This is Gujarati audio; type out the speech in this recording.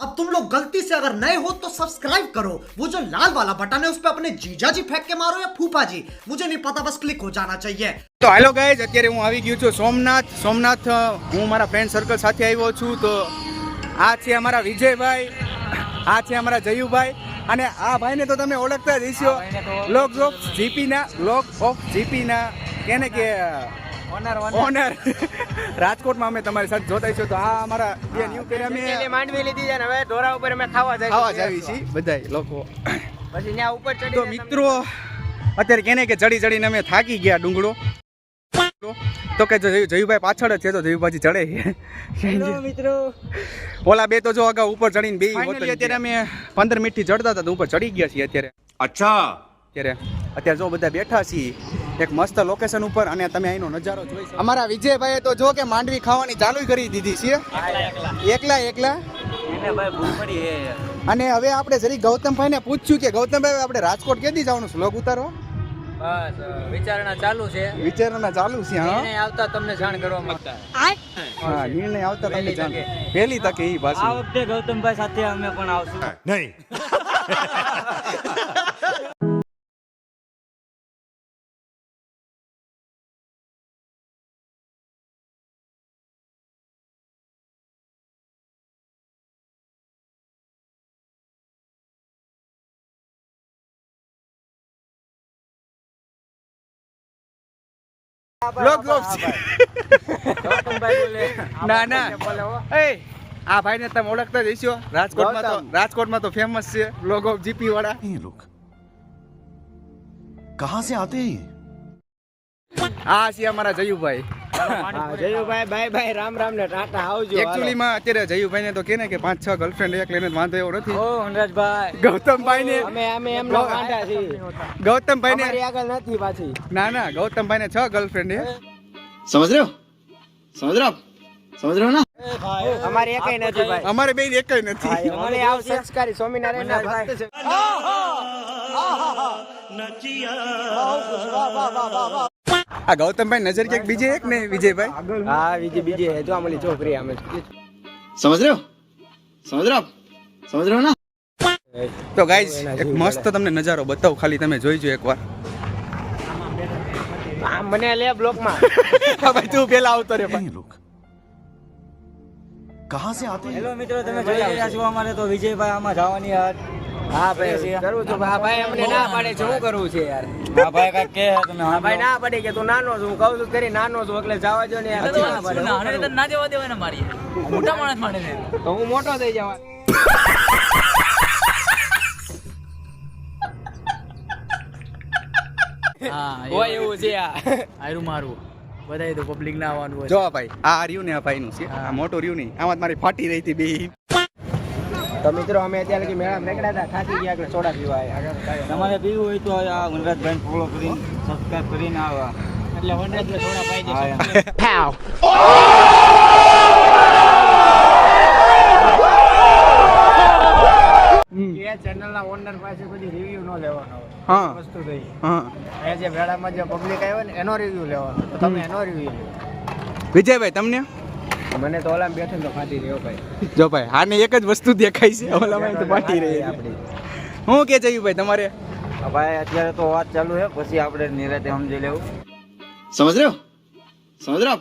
अब तुम लोग गलती से अगर नए हो तो सब्सक्राइब करो वो जो लाल वाला बटन है उस पर अपने जीजा जी फेंक के मारो या फूफा जी मुझे नहीं पता बस क्लिक हो जाना चाहिए તો હાલો ગાઈઝ અત્યારે હું આવી ગયો છું સોમનાથ સોમનાથ અ, હું મારા ફ્રેન્ડ સર્કલ સાથે આવ્યો છું તો આ છે અમારા વિજયભાઈ આ છે અમારા જયુભાઈ અને આ ભાઈને તો તમે ઓળખતા જ હશો લોક ઓફ જીપીના લોક ઓફ જીપીના કેને કે ઓનર રાજકોટમાં અમે તમારી સાથે જોતા છું તો આ અમારા બે ન્યુ પેઢી અમે માંડવી લીધી છે હવે ઢોરા ઉપર અમે ખાવા જાય ખાવા જાવી છીએ બધાય લોકો. પછી ત્યાં ઉપર ચડી તો મિત્રો અત્યારે કેને કે ચડી ચડીને અમે થાકી ગયા ડુંગળો. તો કે જયુભાઈ પાછળ જ છે તો જયુભાઈ ચડે મિત્રો. ઓલા બે તો જો અગાઉ ઉપર ચડીને બે અત્યારે અમે પંદર મિનિટથી ચડતા હતા ઉપર ચડી ગયા છીએ અત્યારે. અચ્છા. અત્યારે. અત્યારે જો બધા બેઠા છીએ એક મસ્ત લોકેશન ઉપર અને તમે અહીંનો નજારો જોઈ શકો. અમારા વિજયભાઈએ તો જો કે માંડવી ખાવાની ચાલુ કરી દીધી છે. એકલા એકલા. એને ભાઈ ભૂલ પડી હે અને હવે આપણે જરી ગૌતમભાઈને પૂછ્યું કે ગૌતમભાઈ આપણે રાજકોટ ક્યાંથી જવાનું સ્લોગ ઉતારો. બસ વિચારણા ચાલુ છે. વિચારણા ચાલુ છે હા. આવતા તમને જાણ કરવા માંગતા. હા નિર્ણય આવતા તમને પહેલી જાણ. તકે. પહેલી તકે ઈ આ વખતે ગૌતમભાઈ સાથે અમે પણ આવશું. नहीं આ ભાઈને તમે ઓળખતા જ રાજકોટમાં તો રાજકોટમાં તો ફેમસ છે લોગ જીપી વાળા. એ સે આ છે અમારા જયુભાઈ. જયુભાઈ બાય બાય રામ રામ ને ટાટા આવજો એકચ્યુઅલી અત્યારે જયુભાઈ તો કે ને કે પાંચ છ ગર્લફ્રેન્ડ એક લઈને વાંધો એવો નથી. ઓ હનરાજભાઈ ગૌતમભાઈ ને અમે અમે એમનો વાંધા છે ગૌતમભાઈ આગળ નથી પાછી. ના ના ગૌતમભાઈ છ ગર્લફ્રેન્ડ હે સમજ રહ્યો? સમજ રહ્યો? સમજ ભાઈ અમારે બેન એકઈ નથી અમે આવ સંસ્કારી સ્વામિનારાયણ આ ગૌતમ ભાઈ નજર ક્યાંક બીજે એક ને વિજયભાઈ? હા વિજય બીજે હે જો આમલી છોકરી આમે સમજ રહ્યો? સમજ રહ્યો? સમજ રહ્યો ના? તો ગાઈઝ એક મસ્ત તમને નજારો બતાવું ખાલી તમે જોઈજો એકવાર. મને લે બ્લોકમાં ભાઈ તું પેલા આવતો રે ભાઈ લોક. કહા સે આતે હેલો મિત્રો તમે જોઈ રહ્યા છો અમારે તો વિજયભાઈ આમાં જવાની હાટ. હા ભાઈ કરું છું? આ ભાઈ અમને ના પાડે છે શું કરવું છે યાર? આ ભાઈ કાંઈક કહે તમે આ ભાઈ ના પાડે કે તું નાનો છું હું કહું છું કરી નાનો છું એટલે જવા જો ને ના પાડે. ના, અને ના જવા દેવાય મારી મોટા માણસ માટે ને તો હું મોટો થઈ જવા. હા હોય એવું છે આ. આયરું મારું. બધાય તો પબ્લિક ના આવવાનું હોય. જો ભાઈ આ રહ્યું ને આ ભાઈ નું છે આ મોટું રહ્યું નહીં. આમાં મારી ફાટી રહી હતી બે. તો મિત્રો અમે અત્યારે કે મેળા નીકળ્યા હતા થાકી ગયા એટલે સોડા પીવા આવ્યા. તમારે પીવું હોય તો આ વનરાજભાઈ ફોલો કરીને સબસ્ક્રાઇબ કરીને આવા. એટલે વનરાજભાઈ સોડા પાઈ દેશે પાવ એ ચેનલના ઓનર પાસે બધી રિવ્યુ ન લેવાનો હોય. હા. વસ્તુ થઈ હા. અહીંયા જે મેળામાં જે પબ્લિક આવ્યો ને એનો રિવ્યુ લેવાનો. તો તમે એનો રિવ્યુ વિજયભાઈ તમને? મને તો ઓલામાં બેઠો તો ફાટી રહ્યો ભાઈ. જો ભાઈ હાને એક જ વસ્તુ દેખાય છે ઓલામાં તો ફાટી રહી આપણી. હું કે જયું ભાઈ તમારે? ભાઈ અત્યારે તો વાત ચાલુ છે પછી આપણે નિરાતે સમજી લેવું. સમજ રહ્યો? સમજ રહ્યો?